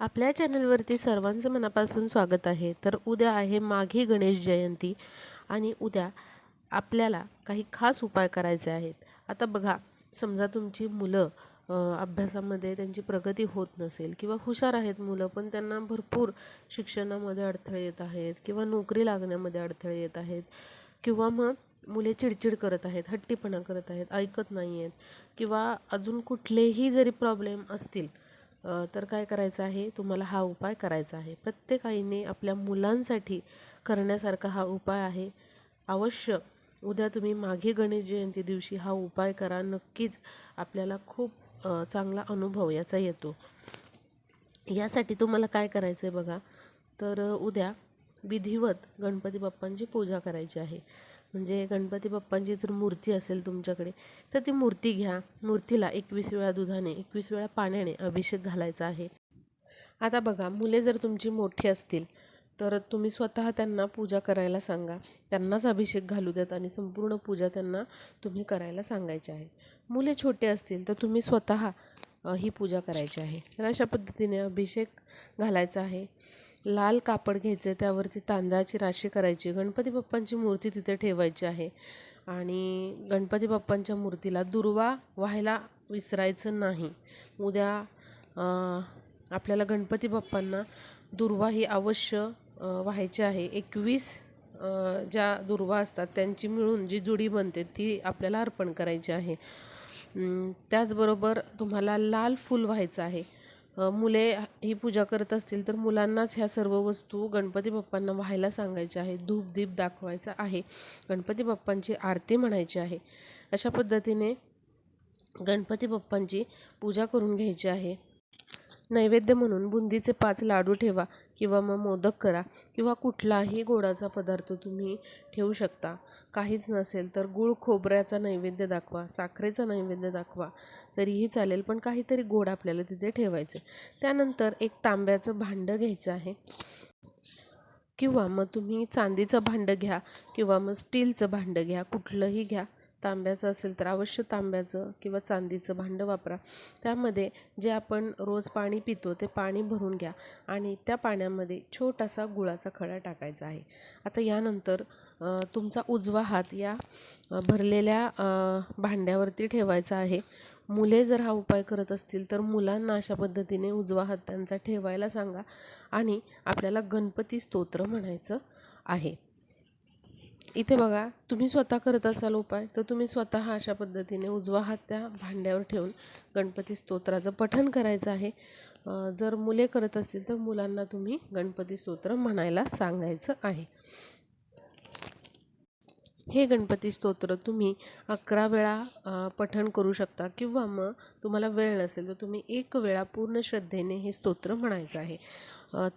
आपल्या चॅनलवरती सर्वांचं मनापासून स्वागत आहे. तर उद्या आहे माघी गणेश जयंती आणि उद्या आपल्याला काही खास उपाय करायचे आहेत. आता बघा समजा तुमची मुलं अभ्यासामध्ये त्यांची प्रगती होत नसेल किंवा हुशार आहेत मुलं पण त्यांना भरपूर शिक्षणामध्ये अडथळे येत आहेत किंवा नोकरी लागण्यामध्ये अडथळे येत आहेत किंवा मग मुले चिडचिड करत आहेत हट्टीपणा करत आहेत ऐकत नाही आहेत किंवा अजून कुठलेही जरी प्रॉब्लेम असतील तर काय करायचं आहे? तुम्हाला हा उपाय करायचा आहे. प्रत्येक आईने आपल्या मुलांसाठी करण्यासारखा हा उपाय आहे. अवश्य उद्या तुम्ही माघी गणेश जयंती दिवशी हा उपाय करा. नक्कीच आपल्याला खूप चांगला अनुभव याचा येतो. यासाठी तुम्हाला काय करायचं आहे बघा? तर उद्या विधिवत गणपती बाप्पांची पूजा करायची आहे. म्हणजे गणपती बाप्पांची जर मूर्ती असेल तुमच्याकडे तर ती मूर्ती घ्या. मूर्तीला एकवीस वेळा दुधाने एकवीस वेळा पाण्याने अभिषेक घालायचा आहे. आता बघा मुले जर तुमची मोठी असतील तर तुम्ही स्वतः त्यांना पूजा करायला सांगा. त्यांनाच अभिषेक घालू द्यात आणि संपूर्ण पूजा त्यांना तुम्ही करायला सांगायची आहे. मुले छोटे असतील तर तुम्ही स्वतः ही पूजा करायची आहे. तर अशा पद्धतीने अभिषेक घालायचा आहे. लाल कापड घ्यायचे त्यावरती तांदळाची राशी करायची. गणपती बाप्पांची मूर्ती तिथे ठेवायची आहे. आणि गणपती बाप्पांच्या मूर्तीला दुर्वा व्हायला विसरायचं नाही. उद्या आपल्याला गणपती बाप्पांना दुर्वा ही अवश्य व्हायची आहे. एकवीस ज्या दुर्वा असतात त्यांची मिळून जी जुडी बनते ती आपल्याला अर्पण करायची आहे. त्याचबरोबर तुम्हाला लाल फूल व्हायचं आहे. मुले ही पूजा करत असतील तर मुलांनाच ह्या सर्व वस्तू गणपती बाप्पांना व्हायला सांगायच्या आहे धूप दीप दाखवायचा आहे. गणपती बाप्पांची आरती म्हणायची आहे. अशा पद्धतीने गणपती बाप्पांची पूजा करून घ्यायची आहे. नैवेद्य म्हणून बुंदीचे पाच लाडू ठेवा. किंवा मग मोदक करा किंवा कुठलाही गोडाचा पदार्थ तुम्ही ठेवू शकता. काहीच नसेल तर गूळ खोबऱ्याचा नैवेद्य दाखवा साखरेचा नैवेद्य दाखवा तरीही चालेल. पण काहीतरी गोड आपल्याला तिथे ठेवायचं त्यानंतर एक तांब्याचं भांडं घ्यायचं आहे. किंवा मग तुम्ही चांदीचं भांडं घ्या किंवा मग स्टीलचं भांडं घ्या कुठलंही घ्या. तांब्याचं असेल तर अवश्य तांब्याचं किंवा चांदीचं भांडं वापरा. त्यामध्ये जे आपण रोज पाणी पितो ते पाणी भरून घ्या आणि त्या पाण्यामध्ये छोटासा गुळाचा खडा टाकायचा आहे. आता यानंतर तुमचा उजवा हात या भरलेल्या भांड्यावरती ठेवायचा आहे. मुले जर हा उपाय करत असतील तर मुलांना अशा पद्धतीने उजवा हात त्यांचा ठेवायला सांगा आणि आपल्याला गणपती स्तोत्र म्हणायचं आहे. इथे बघा तुम्ही स्वतः करत असाल उपाय तर तुम्ही स्वतः अशा पद्धतीने उजवा हात त्या भांड्यावर ठेवून गणपती स्तोत्राचं पठण करायचं आहे. जर मुले करत असतील तर मुलांना तुम्ही गणपती स्तोत्र म्हणायला सांगायचं आहे. हे गणपती स्तोत्र तुम्ही अकरा वेळा पठण करू शकता किंवा मग तुम्हाला वेळ नसेल तर तुम्ही एक वेळा पूर्ण श्रद्धेने हे स्तोत्र म्हणायचं आहे.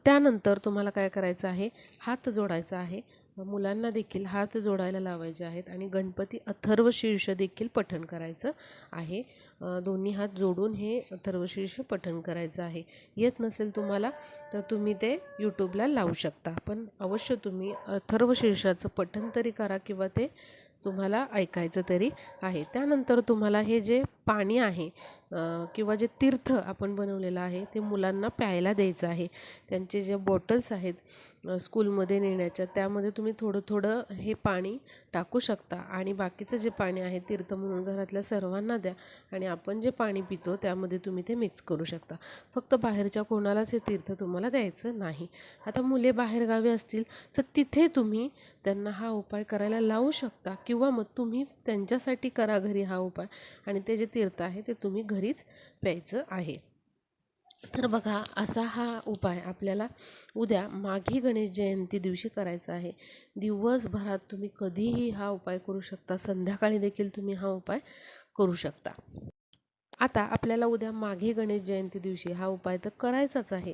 त्यानंतर तुम्हाला काय करायचं आहे? हात जोडायचा आहे. मुलांना देखील हात जोडायला लावायचे आहेत आणि गणपती अथर्व शीर्ष देखील पठण करायचं आहे. दोन्ही हात जोडून हे अथर्व शीर्ष पठण करायचं आहे. येत नसेल तुम्हाला तर तुम्ही ते यूट्यूबला लावू शकता. पण अवश्य तुम्ही अथर्व शीर्षाचं पठण तरी करा किंवा ते तुम्हाला ऐकायचं तरी आहे. त्यानंतर तुम्हाला हे जे पाणी आहे किंवा जे तीर्थ आपण बनवलेलं आहे ते मुलांना प्यायला द्यायचं आहे. त्यांचे जे बॉटल्स आहेत स्कूलमध्ये नेण्याच्या त्यामध्ये तुम्ही थोडं थोडं हे पाणी टाकू शकता. आणि बाकीचं जे पाणी आहे तीर्थ म्हणून घरातल्या सर्वांना द्या. आणि आपण जे पाणी पितो त्यामध्ये तुम्ही ते मिक्स करू शकता. फक्त बाहेरच्या कोणालाच हे तीर्थ तुम्हाला द्यायचं नाही. आता मुले बाहेरगावी असतील तर तिथे तुम्ही त्यांना हा उपाय करायला लावू शकता. किंवा मग तुम्ही त्यांच्यासाठी करा घरी हा उपाय. आणि ते जे तीर्थ आहे ते तुम्ही घरीच प्यायचं आहे. तर बघा असा हा उपाय आपल्याला उद्या माघी गणेश जयंती दिवशी करायचा आहे. दिवसभरात तुम्ही कधीही हा उपाय करू शकता. संध्याकाळी देखील तुम्ही हा उपाय करू शकता. आता आपल्याला उद्या माघे गणेश जयंती दिवशी हा उपाय तर करायचाच आहे.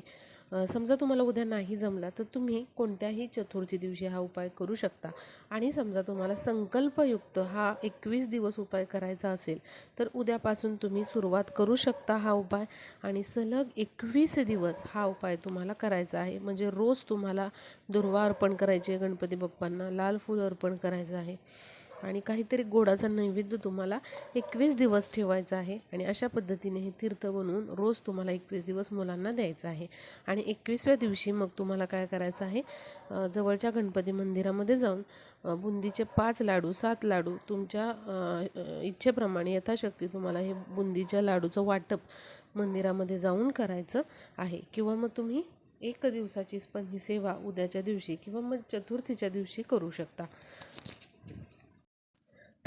समजा तुम्हाला उद्या नाही जमला तर तुम्ही कोणत्याही चतुर्थी दिवशी हा उपाय करू शकता. आणि समजा तुम्हाला संकल्पयुक्त हा एकवीस दिवस उपाय करायचा असेल तर उद्यापासून तुम्ही सुरुवात करू शकता हा उपाय. आणि सलग एकवीस दिवस हा उपाय तुम्हाला करायचा आहे. म्हणजे रोज तुम्हाला दुर्वा अर्पण करायची आहे गणपती बाप्पांना लाल फूल अर्पण करायचं आहे. आणि काहीतरी गोडाचा नैवेद्य तुम्हाला एकवीस दिवस ठेवायचा आहे आणि अशा पद्धतीने हे तीर्थ बनवून रोज तुम्हाला एकवीस दिवस मुलांना द्यायचं आहे. आणि एकवीसव्या दिवशी मग तुम्हाला काय करायचं आहे? जवळच्या गणपती मंदिरामध्ये जाऊन बुंदीचे पाच लाडू सात लाडू तुमच्या इच्छेप्रमाणे यथाशक्ती तुम्हाला हे बुंदीच्या लाडूचं वाटप मंदिरामध्ये जाऊन करायचं आहे. किंवा मग तुम्ही एक दिवसाचीच पण ही सेवा उद्याच्या दिवशी किंवा मग चतुर्थीच्या दिवशी करू शकता.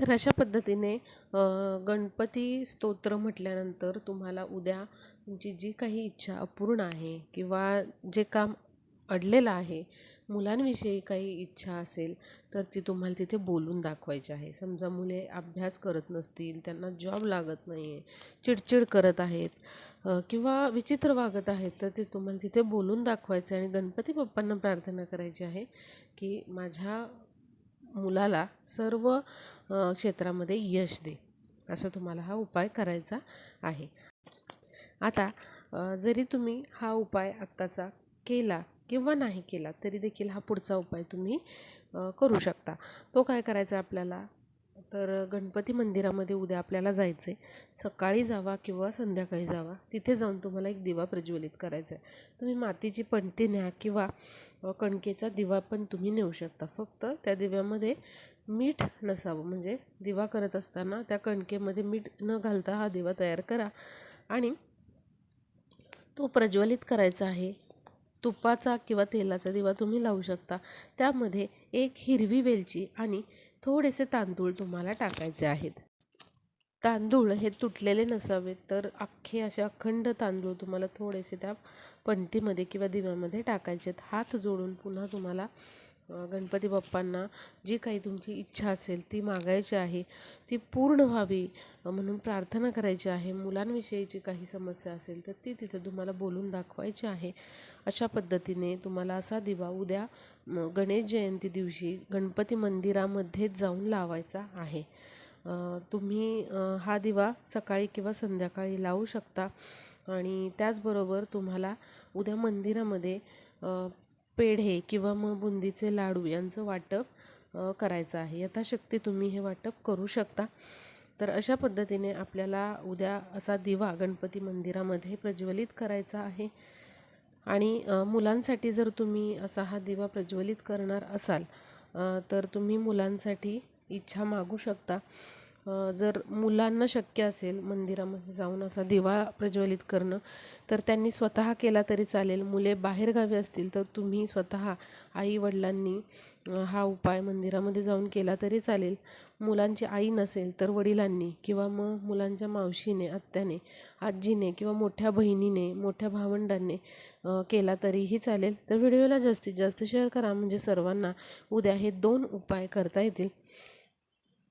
तर अशा पद्धतीने गणपती स्तोत्र म्हटल्यानंतर तुम्हाला उद्या तुमची जी काही इच्छा अपूर्ण आहे किंवा जे काम अडलेलं आहे मुलांविषयी काही इच्छा असेल तर ती तुम्हाला तिथे बोलून दाखवायची आहे. समजा मुले अभ्यास करत नसतील त्यांना जॉब लागत नाही आहे चिडचिड करत आहेत किंवा विचित्र वागत आहेत तर ते तुम्हाला तिथे बोलून दाखवायचं आहे. आणि गणपती बाप्पांना प्रार्थना करायची आहे की माझ्या मुलाला सर्व क्षेत्रामध्ये यश दे असं तुम्हाला हा उपाय करायचा आहे. आता जरी तुम्ही हा उपाय आत्ताचा केला किंवा नाही केला तरी देखील हा पुढचा उपाय तुम्ही करू शकता. तो काय करायचा आपल्याला? तर गणपती मंदिरामध्ये उद्या आपल्याला जायचं आहे सकाळी जावा किंवा संध्याकाळी जावा. तिथे जाऊन तुम्हाला एक दिवा प्रज्वलित करायचा आहे तुम्ही मातीची पणती न्या किंवा कणकेचा दिवा पण तुम्ही नेऊ शकता. फक्त त्या दिव्यामध्ये मीठ नसावं. म्हणजे दिवा करत असताना त्या कणकेमध्ये मीठ न घालता हा दिवा तयार करा. आणि तो प्रज्वलित करायचा आहे. तुपाचा किंवा तेलाचा दिवा तुम्ही लावू शकता. त्यामध्ये एक हिरवी वेलची आणि थोडेसे तांदूळ तुम्हाला टाकायचे आहेत. तांदूळ हे तुटलेले नसावेत तर अख्खे असे अखंड तांदूळ तुम्हाला थोडेसे त्या पणतीमध्ये किंवा दिव्यामध्ये टाकायचे आहेत. हात जोडून पुन्हा तुम्हाला गणपती बाप्पांना जी काही तुमची इच्छा असेल ती मागायची आहे ती पूर्ण व्हावी म्हणून प्रार्थना करायची आहे. मुलांविषयीची काही समस्या असेल तर ती तिथं तुम्हाला बोलून दाखवायची आहे. अशा पद्धतीने तुम्हाला असा दिवा उद्या गणेश जयंती दिवशी गणपती मंदिरामध्ये जाऊन लावायचा आहे. तुम्ही हा दिवा सकाळी किंवा संध्याकाळी लावू शकता आणि त्याचबरोबर तुम्हाला उद्या मंदिरामध्ये पेढे किंवा मग बुंदीचे लाडू यांचं वाटप करायचं आहे. यथाशक्ती तुम्ही हे वाटप करू शकता. तर अशा पद्धतीने आपल्याला उद्या असा दिवा गणपती मंदिरामध्ये प्रज्वलित करायचा आहे. आणि मुलांसाठी जर तुम्ही असा हा दिवा प्रज्वलित करणार असाल तर तुम्ही मुलांसाठी इच्छा मागू शकता. जर मुलांना शक्य असेल मंदिरामध्ये जाऊन असा दिवा प्रज्वलित करणं तर त्यांनी स्वतः केला तरी चालेल. मुले बाहेरगावी असतील तर तुम्ही स्वतः आई वडिलांनी हा उपाय मंदिरामध्ये जाऊन केला तरी चालेल. मुलांची आई नसेल तर वडिलांनी किंवा मग मुलांच्या मावशीने आत्याने आजीने किंवा मोठ्या बहिणीने मोठ्या भावंडांनी केला तरीही चालेल. तर व्हिडिओला जास्तीत जास्त शेअर करा. म्हणजे सर्वांना उद्या हे दोन उपाय करता येतील.